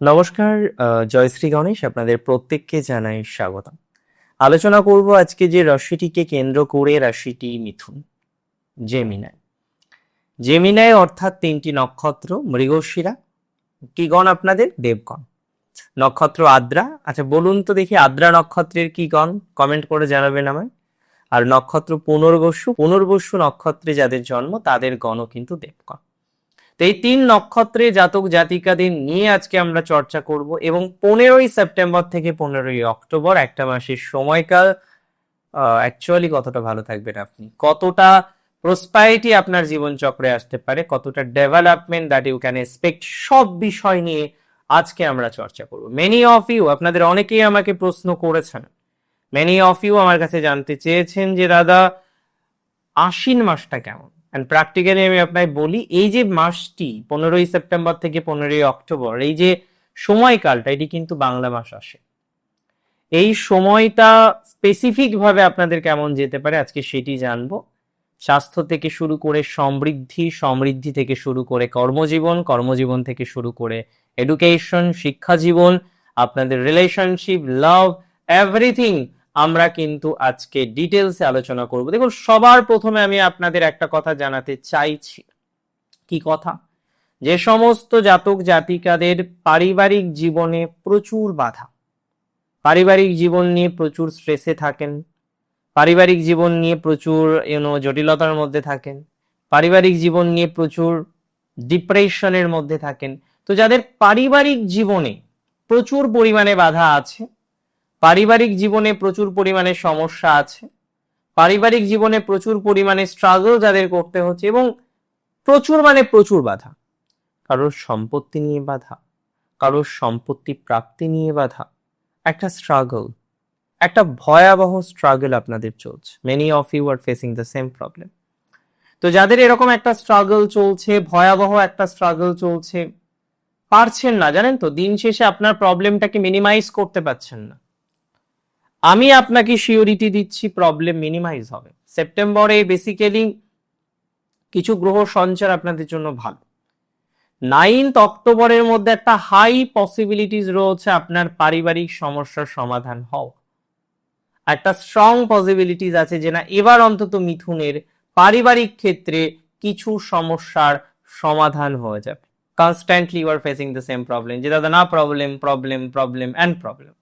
নমস্কার জয়শ্রী গণেশ, আপনাদের প্রত্যেককে জানাই স্বাগতম। আলোচনা করব আজকে যে রাশিটিকে কেন্দ্র করে রাশিটি মিথুন জেমিনায় জেমিনায় অর্থাৎ তিনটি নক্ষত্র, মৃগশিরা, কি গণ আপনাদের? দেবগণ। নক্ষত্র আদ্রা আচ্ছা বলুন তো দেখি আদ্রা নক্ষত্রের কি গণ কমেন্ট করে জানাবেন আমায়। আর নক্ষত্র পুনর্বসু পুনর্বসু নক্ষত্রে যাদের জন্ম, তাদের গণও কিন্তু দেবগণ। তো এই তিন নক্ষত্রে জাতক জাতিকাদের নিয়ে আজকে আমরা চর্চা করব এবং পনেরোই সেপ্টেম্বর থেকে পনেরোই অক্টোবর একটা মাসের সময়কাল। অ্যাকচুয়ালি কতটা ভালো থাকবেন আপনি। কতটা প্রসপারিটি আপনার জীবন চক্রে আসতে পারে, কতটা development that you can expect সব বিষয় নিয়ে আজকে আমরা চর্চা করব। মেনি অফ ইউ আপনাদের অনেকেই আমাকে প্রশ্ন করেছেন। মেনি অফ ইউ আমার কাছে জানতে চেয়েছেন যে, দাদা, আশ্বিন মাসটা কেমন? অ্যান্ড প্র্যাকটিক্যালি আমি আপনাকে বলি, এই যে মাসটি, পনেরোই সেপ্টেম্বর থেকে পনেরোই অক্টোবর, এই যে সময়কালটা, এটি কিন্তু বাংলা মাস আসে। এই সময়টা স্পেসিফিক ভাবে আপনাদের কেমন যেতে পারে, আজকে সেটি জানব। স্বাস্থ্য থেকে শুরু করে সমৃদ্ধি সমৃদ্ধি থেকে শুরু করে কর্মজীবন কর্মজীবন থেকে শুরু করে এডুকেশন শিক্ষা জীবন আপনাদের রিলেশনশিপ লাভ এভরিথিং আমরা কিন্তু আজকে ডিটেলসে আলোচনা করব। দেখুন, সবার প্রথমে আমি আপনাদের একটা কথা জানাতে চাইছি। কি কথা? যে সমস্ত জাতক জাতিকাদের পারিবারিক জীবনে প্রচুর বাধা। পারিবারিক জীবন নিয়ে প্রচুর স্ট্রেসে থাকেন। পারিবারিক জীবন নিয়ে প্রচুর ইউনো জটিলতার মধ্যে থাকেন। পারিবারিক জীবন নিয়ে প্রচুর ডিপ্রেশনের মধ্যে থাকেন। তো যাদের পারিবারিক জীবনে প্রচুর পরিমাণে বাধা আছে পারিবারিক জীবনে প্রচুর পরিমাণে সমস্যা আছে। পারিবারিক জীবনে প্রচুর পরিমাণে স্ট্রাগল যাদের করতে হচ্ছে এবং প্রচুর মানে প্রচুর বাধা। কারোর সম্পত্তি নিয়ে বাধা, কারোর সম্পত্তি প্রাপ্তি নিয়ে বাধা, একটা স্ট্রাগল একটা ভয়াবহ স্ট্রাগল আপনাদের চলছে। Many of you are facing the same problem তো যাদের এরকম একটা স্ট্রাগল চলছে, ভয়াবহ একটা স্ট্রাগল চলছে, পারছেন না, জানেন তো? দিন শেষে আপনার প্রবলেমটাকে মিনিমাইজ করতে পারছেন না। আমি আপনাকে শিওরিটি দিচ্ছি প্রবলেম মিনিমাইজ হবে। সেপ্টেম্বরে বেসিক্যালি কিছু গ্রহ সঞ্চার আপনাদের জন্য ভালো। নাইনথ অক্টোবরের মধ্যে একটা হাই পসিবিলিটিস রয়েছে আপনার পারিবারিক সমস্যার সমাধান হওয়া। একটা স্ট্রং পসিবিলিটিস আছে যে না, এবার অন্তত মিথুনের পারিবারিক ক্ষেত্রে কিছু সমস্যার সমাধান হয়ে যাবে। Constantly you are facing the same problem যে দাদা, না problem problem problem and problem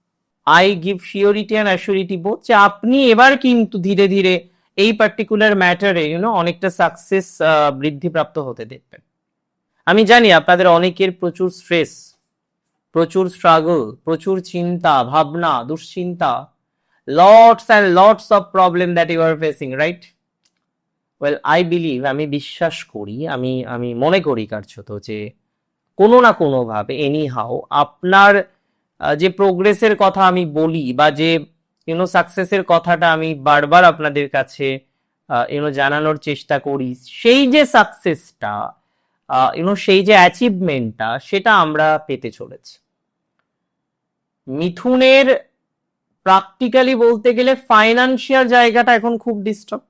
I give surety and assurity বোধ যে আপনি এবার কিন্তু ধীরে ধীরে এই পার্টিকুলার ম্যাটারে ইউনো অনেকটা সাকসেস বৃদ্ধিপ্রাপ্ত হতে দেখবেন। আমি জানি আপনাদের অনেকের প্রচুর স্ট্রেস প্রচুর স্ট্রাগল প্রচুর চিন্তা, ভাবনা, দুশ্চিন্তা lots and lots of problem that you are facing right well I believe আমি বিশ্বাস করি, আমি আমি মনে করি কার্যত যে কোনো না কোনোভাবে এনি হাও আপনার যে প্রোগ্রেসের কথা আমি বলি বা যে ইউনো সাকসেসের কথাটা আমি বারবার আপনাদের কাছে ইউনো জানানোর চেষ্টা করি, সেই যে সাকসেসটা ইউনো সেই যে অ্যাচিভমেন্টটা সেটা আমরা পেতে চলেছি। মিথুনের প্র্যাকটিক্যালি বলতে গেলে ফাইনান্সিয়াল জায়গাটা এখন খুব ডিস্টার্ব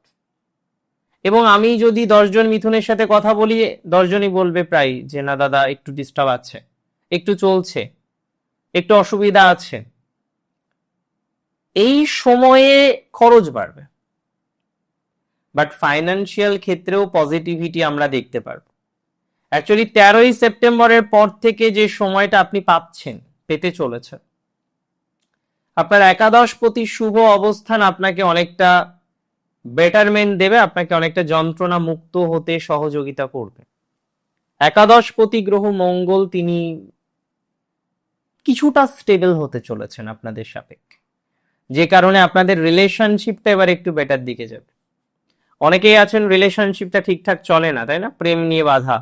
এবং আমি যদি দশজন মিথুনের সাথে কথা বলি, দশজনই বলবে প্রায় যে, না দাদা, একটু ডিস্টার্ব আছে, একটু চলছে। একটু অসুবিধা আছে। এই সময়ে খরচ বাড়বে। বাট ফাইনান্সিয়াল ক্ষেত্রেও পজিটিভিটি আমরা দেখতে পারব। অ্যাকচুয়ালি তেরোই সেপ্টেম্বরের পর থেকে যে সময়টা আপনি পাচ্ছেন, পেতে চলেছেন। আপনার একাদশ প্রতি শুভ অবস্থান আপনাকে অনেকটা বেটারমেন্ট দেবে, আপনাকে অনেকটা যন্ত্রণা মুক্ত হতে সহযোগিতা করবে। একাদশ প্রতি গ্রহ মঙ্গল তিনি কিছুটা স্টেবল হতে চলেছেন আপনাদের সাপেক্ষে। যে কারণে আপনাদের রিলেশনশিপটা এবার একটু বেটার দিকে যাবে। অনেকেই আছেন রিলেশনশিপটা ঠিকঠাক চলে না, তাই না? প্রেম নিয়ে বাধা,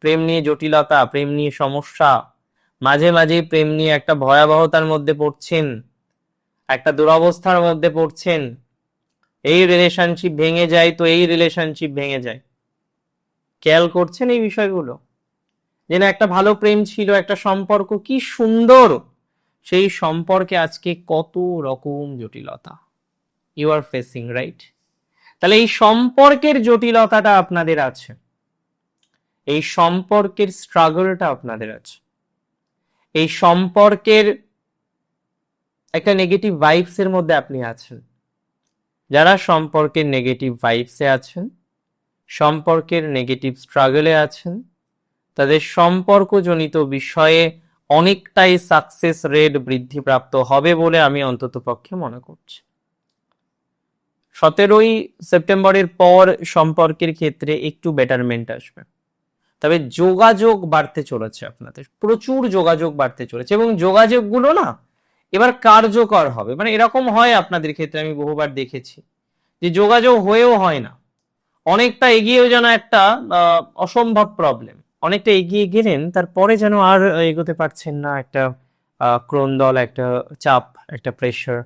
প্রেম নিয়ে জটিলতা, প্রেম নিয়ে সমস্যা, মাঝে মাঝে প্রেম নিয়ে একটা ভয়াবহতার মধ্যে পড়ছেন, একটা দুরবস্থার মধ্যে পড়ছেন। এই রিলেশনশিপ ভেঙে যায় তো এই রিলেশনশিপ ভেঙে যায়। খেয়াল করছেন এই বিষয়গুলো? যে না একটা ভালো প্রেম ছিল, একটা সম্পর্ক, কি সুন্দর! সেই সম্পর্কে আজকে কত রকম জটিলতা। ইউ আর ফেসিং রাইট তাহলে এই সম্পর্কের জটিলতাটা আপনাদের আছে। এই সম্পর্কের স্ট্রাগলটা আপনাদের আছে। এই সম্পর্কের একটা নেগেটিভ ভাইবস এর মধ্যে আপনি আছেন। যারা সম্পর্কের নেগেটিভ ভাইবসে আছেন, সম্পর্কের নেগেটিভ স্ট্রাগলে আছেন তাদের সম্পর্কজনিত বিষয়ে অনেকটাই সাকসেস রেট বৃদ্ধিপ্রাপ্ত হবে বলে আমি অন্তত পক্ষে মনে করছি। সতেরোই সেপ্টেম্বরের পর সম্পর্কের ক্ষেত্রে একটু বেটারমেন্ট আসবে। তবে যোগাযোগ বাড়তে চলেছে আপনাদের, প্রচুর যোগাযোগ বাড়তে চলেছে এবং যোগাযোগগুলো না এবার কার্যকর হবে। মানে এরকম হয় আপনাদের ক্ষেত্রে, আমি বহুবার দেখেছি যে যোগাযোগ হয়েও হয় না। অনেকটা এগিয়েও যেন একটা অসম্ভব প্রবলেম অনেকটা এগিয়ে গেলেন, তারপরে যেন আর এগোতে পারছেন না একটা ক্রন্দল একটা চাপ, একটা pressure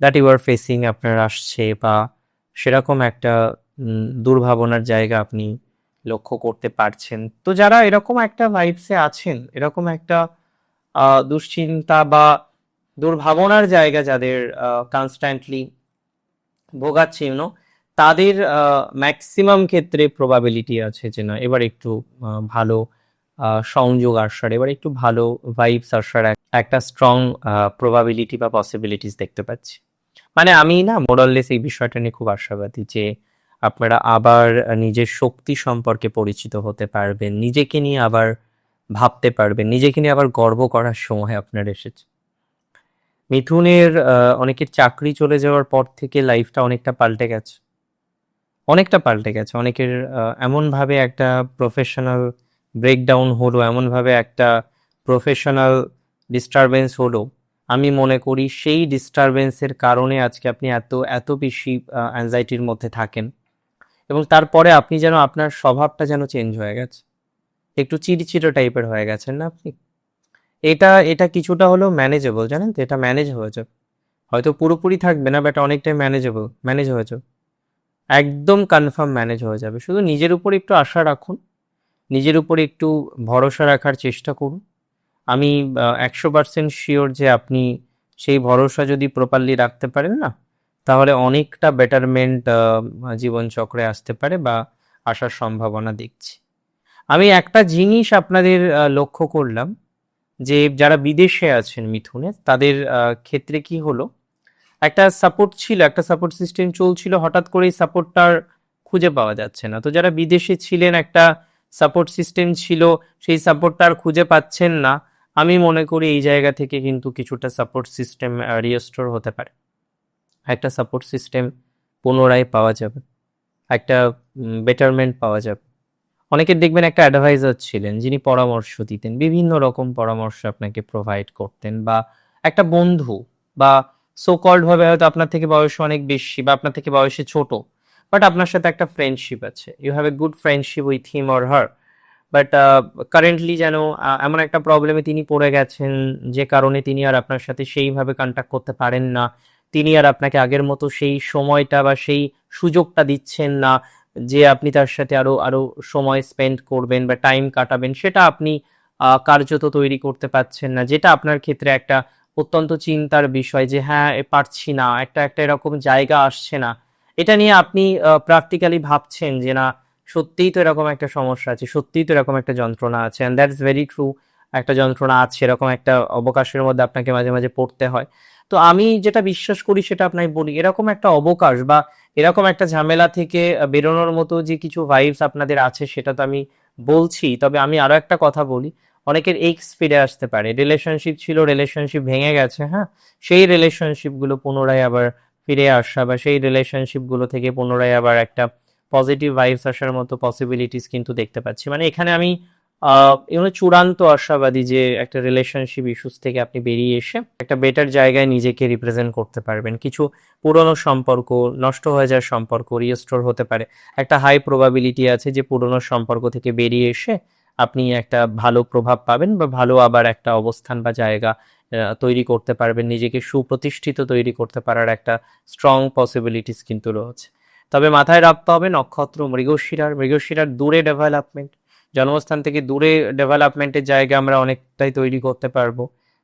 that you are facing আপনার আসছে বা সেরকম একটা দুর্ভাবনার জায়গা আপনি লক্ষ্য করতে পারছেন। তো যারা এরকম একটা ভাইবসে আছেন, এরকম একটা দুশ্চিন্তা বা দুর্ভাবনার জায়গা যাদের কনস্ট্যান্টলি ভোগাচ্ছে ইউনো তাদের ম্যাক্সিমাম ক্ষেত্রে প্রবাবিলিটি আছে যে না, এবার একটু ভালো সংযোগ আসার, এবার একটু ভালো ভাইবস আসার একটা স্ট্রং প্রবাবিলিটি বা পসিবিলিটিস দেখতে পাচ্ছি। মানে আমি না মোরাললেস এই বিষয়টা নিয়ে খুব আশাবাদী যে আপনারা আবার নিজের শক্তি সম্পর্কে পরিচিত হতে পারবেন, নিজেকে নিয়ে আবার ভাবতে পারবেন, নিজেকে নিয়ে আবার গর্ব করার সময় আপনার এসেছে। মিথুনের অনেকের চাকরি চলে যাওয়ার পর থেকে লাইফটা অনেকটা পাল্টে গেছে। অনেকটা পাল্টে গেছে। অনেকের এমনভাবে একটা প্রফেশনাল ব্রেকডাউন হলো, এমনভাবে একটা প্রফেশনাল ডিস্টারবেন্স হলো। আমি মনে করি সেই ডিস্টারবেন্সের কারণে আজকে আপনি এত এত বেশি অ্যাংজাইটির মধ্যে থাকেন। এবং তারপরে আপনি যেন আপনার স্বভাবটা যেন চেঞ্জ হয়ে গেছে। একটু চিড়চিড়ো টাইপের হয়ে গেছেন না আপনি? এটা এটা কিছুটা হলেও ম্যানেজেবল জানেন তো? এটা ম্যানেজ হয়ে যাবে হয়তো পুরোপুরি থাকবে না বাট অনেকটাই ম্যানেজেবল ম্যানেজ হয়ে যাবে একদম কনফার্ম ম্যানেজ হয়ে যাবে। শুধু নিজের উপর একটু আশা রাখুন, নিজের উপর একটু ভরসা রাখার চেষ্টা করুন। আমি একশো পার্সেন্ট শিওর যে আপনি সেই ভরসা যদি প্রপারলি রাখতে পারেন না, তাহলে অনেকটা বেটারমেন্ট জীবনচক্রে আসতে পারে বা আসার সম্ভাবনা দেখছি। আমি একটা জিনিস আপনাদের লক্ষ্য করলাম যে যারা বিদেশে আছেন মিথুনে, তাদের ক্ষেত্রে কি হলো? একটা সাপোর্ট ছিল, একটা সাপোর্ট সিস্টেম চলছিল, হঠাৎ করে এই সাপোর্টটার খুঁজে পাওয়া যাচ্ছে না। তো যারা বিদেশে ছিলেন, একটা সাপোর্ট সিস্টেম ছিল, সেই সাপোর্টটা আর খুঁজে পাচ্ছেন না। আমি মনে করি এই জায়গা থেকে কিন্তু কিছুটা সাপোর্ট সিস্টেম রিস্টোর হতে পারে। একটা সাপোর্ট সিস্টেম পুনরায় পাওয়া যাবে। একটা বেটারমেন্ট পাওয়া যাবে। অনেকে দেখবেন একটা অ্যাডভাইজার ছিলেন, যিনি পরামর্শ দিতেন, বিভিন্ন রকম পরামর্শ আপনাকে প্রোভাইড করতেন বা একটা বন্ধু বা সো কল্ড ভাবে হয়তো আপনার থেকে বয়স অনেক বেশি বা আপনার থেকে বয়সে ছোট বাট আপনার সাথে একটা ফ্রেন্ডশিপ আছে। You have a good friendship with him or her but currently যেন এমন একটা প্রবলেমে তিনি পড়ে গেছেন, যে কারণে তিনি আর আপনার সাথে সেইভাবে কন্ট্যাক্ট করতে পারেন না। তিনি আর আপনাকে আগের মতো সেই সময়টা বা সেই সুযোগটা দিচ্ছেন না, যে আপনি তার সাথে আরও আরও সময় স্পেন্ড করবেন বা টাইম কাটাবেন। সেটা আপনি কার্যত তৈরি করতে পারছেন না, যেটা আপনার ক্ষেত্রে একটা অত্যন্ত চিন্তার বিষয় যে হ্যাঁ পারছি না, একটা একটা এরকম জায়গা আসছে না। এটা নিয়ে আপনি প্র্যাকটিক্যালি ভাবছেন যে, না, সত্যিই তো এরকম একটা সমস্যা আছে, সত্যিই তো এরকম একটা যন্ত্রণা আছে। And that is very true একটা যন্ত্রণা আছে, এরকম একটা অবকাশের মধ্যে আপনাকে মাঝে মাঝে পড়তে হয়। তো আমি যেটা বিশ্বাস করি সেটা আপনাকে বলি, এরকম একটা অবকাশ বা এরকম একটা ঝামেলা থেকে বেরোনোর মতো যে, কিছু ভাইবস আপনাদের আছে সেটা তো আমি বলছি। তবে আমি আরও একটা কথা বলি অনেকের এক্স ফিরে আসতে পারে। রিলেশনশিপ ছিল রিলেশনশিপ ভেঙে গেছে হ্যাঁ? সেই রিলেশনশিপগুলো পুনরায় আবার ফিরে আসা বা সেই রিলেশনশিপগুলো থেকে পুনরায় আবার একটা পজিটিভ ভাইবস আসার মতো পসিবিলিটিস কিন্তু দেখতে পাচ্ছি। মানে এখানে আমি এগুলো চূড়ান্ত আশাবাদী যে একটা রিলেশনশিপ ইস্যুস থেকে আপনি বেরিয়ে এসে একটা বেটার জায়গায় নিজেকে রিপ্রেজেন্ট করতে পারবেন। কিছু পুরনো সম্পর্ক, নষ্ট হয়ে যাওয়ার সম্পর্ক রিস্টোর হতে পারে। একটা হাই প্রবাবিলিটি আছে যে পুরনো সম্পর্ক থেকে বেরিয়ে এসে আপনি একটা ভালো প্রভাব পাবেন বা ভালো আবার একটা অবস্থান বা জায়গা তৈরি করতে পারবেন, নিজেকে সুপ্রতিষ্ঠিত তৈরি করতে পারার একটা স্ট্রং পসিবিলিটিস কিন্তু রয়েছে। তবে মাথায় রাখতে হবে নক্ষত্র, মৃগশিরার মৃগশিরার দূরে ডেভেলপমেন্ট জন্মস্থান থেকে দূরে ডেভেলপমেন্টের জায়গা আমরা অনেকটাই তৈরি করতে পারব।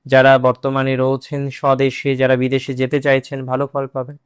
যারা বর্তমানে রয়েছেন স্বদেশে, যারা বিদেশে যেতে চাইছেন, ভালো ফল পাবেন।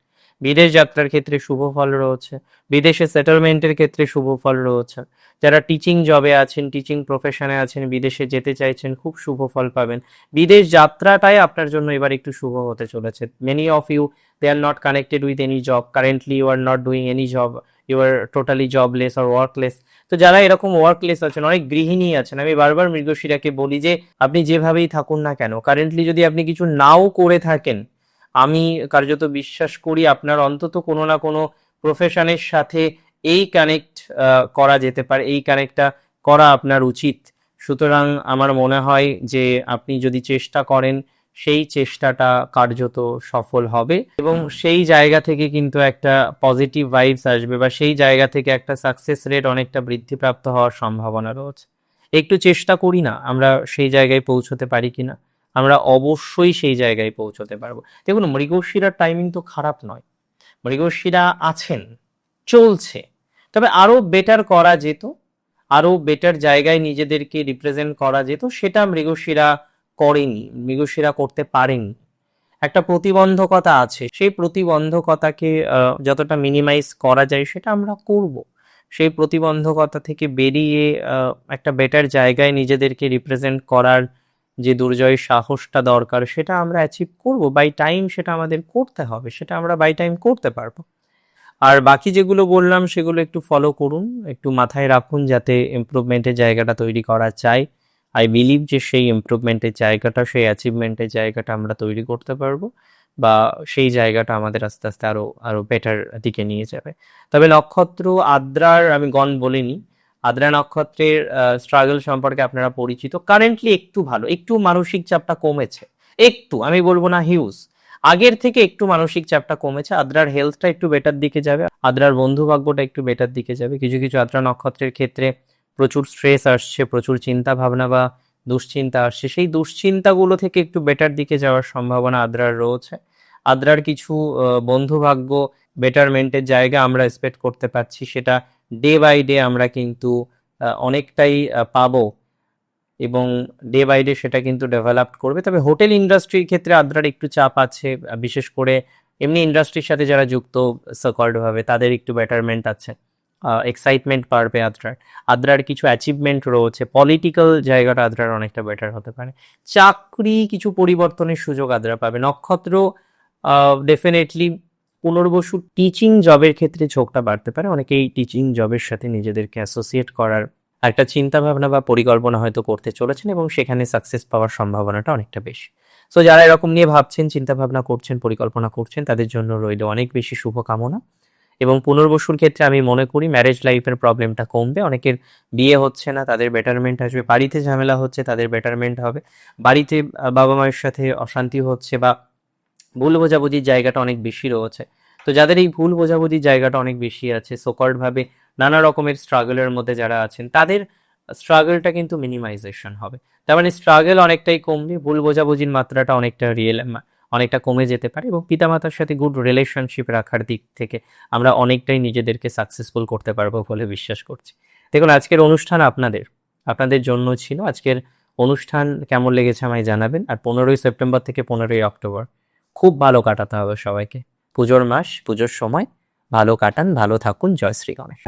বিদেশ যাত্রার ক্ষেত্রে শুভ ফল রয়েছে। বিদেশে সেটেলমেন্টের ক্ষেত্রে শুভ ফল রয়েছে। যারা টিচিং জবে আছেন টিচিং প্রফেশনে আছেন, বিদেশে যেতে চাইছেন, খুব শুভ ফল পাবেন। বিদেশ যাত্রাটাই আপনার জন্য এবার একটু শুভ হতে চলেছে। Many of you they are not connected with any job currently you are not doing any job you are totally jobless R workless তো যারা এরকম ওয়ার্কলেস আছেন, অনেক গৃহিণী আছেন, আমি বারবার মৃগশিরাকে বলি যে, আপনি যেভাবেই থাকুন না কেন কারেন্টলি যদি আপনি কিছু নাও করে থাকেন আমি কার্যত বিশ্বাস করি আপনার অন্তত কোনো না কোনো প্রফেশনের সাথে এই কানেক্ট করা যেতে পারে, এই কানেক্টটা করা আপনার উচিত। সুতরাং আমার মনে হয় যে আপনি যদি চেষ্টা করেন, সেই চেষ্টাটা কার্যত সফল হবে এবং সেই জায়গা থেকে কিন্তু একটা পজিটিভ ভাইবস আসবে বা সেই জায়গা থেকে একটা সাকসেস রেট অনেকটা বৃদ্ধিপ্রাপ্ত হওয়ার সম্ভাবনা রয়েছে। একটু চেষ্টা করি না আমরা সেই জায়গায় পৌঁছতে পারি কিনা। আমরা অবশ্যই সেই জায়গায় পৌঁছতে পারব। দেখুন, মৃগশিরার টাইমিং তো খারাপ নয়। মৃগশিরা আছেন, চলছে। তবে আরও বেটার করা যেত, আরও বেটার জায়গায় নিজেদেরকে রিপ্রেজেন্ট করা যেত, সেটা মৃগশিরা করেনি, মৃগশিরা করতে পারেনি। একটা প্রতিবন্ধকতা আছে, সেই প্রতিবন্ধকতাকে যতটা মিনিমাইজ করা যায় সেটা আমরা করব। সেই প্রতিবন্ধকতা থেকে বেরিয়ে একটা বেটার জায়গায় নিজেদেরকে রিপ্রেজেন্ট করার যে দুর্জয় সাহসটা দরকার, সেটা আমরা অ্যাচিভ করব। বাই টাইম সেটা আমাদের করতে হবে, সেটা আমরা বাই টাইম করতে পারব। আর বাকি যেগুলো বললাম, সেগুলো একটু ফলো করুন, একটু মাথায় রাখুন যাতে ইমপ্রুভমেন্টের জায়গাটা তৈরি করা যায়। আই বিলিভ যে সেই ইমপ্রুভমেন্টের জায়গাটা, সেই অ্যাচিভমেন্টের জায়গাটা আমরা তৈরি করতে পারব বা সেই জায়গাটা আমাদের আস্তে আস্তে আরও আরও বেটার দিকে নিয়ে যাবে। তবে নক্ষত্র, আদ্রার, আমি গণ বলিনি আদ্রা নক্ষত্রের স্ট্রাগল সম্পর্কে আপনারা পরিচিত। কারেন্টলি একটু ভালো, একটু মানসিক চাপটা কমেছে। একটু, আমি বলব না হিউজ আগের থেকে একটু মানসিক চাপটা কমেছে, আদ্রার হেলথটা একটু বেটার দিকে যাবে, আদ্রার বন্ধু ভাগ্যটা একটু বেটার দিকে যাবে। কিছু কিছু আদ্রা নক্ষত্রের ক্ষেত্রে প্রচুর স্ট্রেস আসছে, প্রচুর চিন্তা ভাবনা বা দুশ্চিন্তা আসছে। সেই দুশ্চিন্তাগুলো থেকে একটু বেটার দিকে যাওয়ার সম্ভাবনা আদ্রার রয়েছে। আদ্রার কিছু বন্ধু ভাগ্য বেটারমেন্টের জায়গা আমরা এক্সপেক্ট করতে পারছি, সেটা ডে বাই ডে আমরা কিন্তু অনেকটাই পাবো এবং ডে বাই ডে সেটা কিন্তু ডেভেলপ করবে। তবে হোটেল ইন্ডাস্ট্রির ক্ষেত্রে আদ্রার একটু চাপ আছে বিশেষ করে এমনি ইন্ডাস্ট্রির সাথে যারা যুক্ত সকল্ড ভাবে তাদের একটু বেটারমেন্ট আছে এক্সাইটমেন্ট পারবে আদ্রার। আদ্রার কিছু অ্যাচিভমেন্ট রয়েছে পলিটিক্যাল জায়গাটা আদ্রার অনেকটা বেটার হতে পারে। চাকরি কিছু পরিবর্তনের সুযোগ আদ্রা পাবে। নক্ষত্র ডেফিনেটলি পুনর্বসু টিচিং জবের ক্ষেত্রে ঝোঁকটা বাড়তে পারে। অনেকেই টিচিং জবের সাথে নিজেদেরকে অ্যাসোসিয়েট করার একটা চিন্তা ভাবনা বা পরিকল্পনা হয়তো করতে চলেছেন এবং সেখানে সাকসেস পাওয়ার সম্ভাবনাটা অনেকটা বেশি। সো যারা এরকম নিয়ে ভাবছেন চিন্তা ভাবনা করছেন, পরিকল্পনা করছেন, তাদের জন্য রইল অনেক বেশি শুভকামনা। এবং পুনর্বসুর ক্ষেত্রে আমি মনে করি ম্যারেজ লাইফের প্রবলেমটা কমবে। অনেকের বিয়ে হচ্ছে না, তাদের বেটারমেন্ট আসবে। বাড়িতে ঝামেলা হচ্ছে, তাদের বেটারমেন্ট হবে। বাড়িতে বাবা মায়ের সাথে অশান্তি হচ্ছে বা ভুল বোঝাবুঝির জায়গাটা অনেক বেশি রয়েছে। তো যাদের এই ভুল বোঝাবুঝির জায়গাটা অনেক বেশি আছে সোকল্ড ভাবে নানা রকমের স্ট্রাগলের মধ্যে যারা আছেন, তাদের স্ট্রাগলটা কিন্তু মিনিমাইজেশন হবে। তার মানে স্ট্রাগল অনেকটাই কমবে, ভুল বোঝাবুঝির মাত্রাটা অনেকটা রিয়েল অনেকটা কমে যেতে পারে এবং পিতামাতার সাথে গুড রিলেশনশিপ রাখার দিক থেকে আমরা অনেকটাই নিজেদেরকে সাকসেসফুল করতে পারব বলে বিশ্বাস করছি। দেখুন, আজকের অনুষ্ঠান আপনাদের আপনাদের জন্য ছিল। আজকের অনুষ্ঠান কেমন লেগেছে আমায় জানাবেন। আর পনেরোই সেপ্টেম্বর থেকে পনেরোই অক্টোবর। খুব ভালো কাটাতে হবে সবাইকে। পুজোর মাস, পুজোর সময় ভালো কাটান, ভালো থাকুন। জয় শ্রী গণেশ।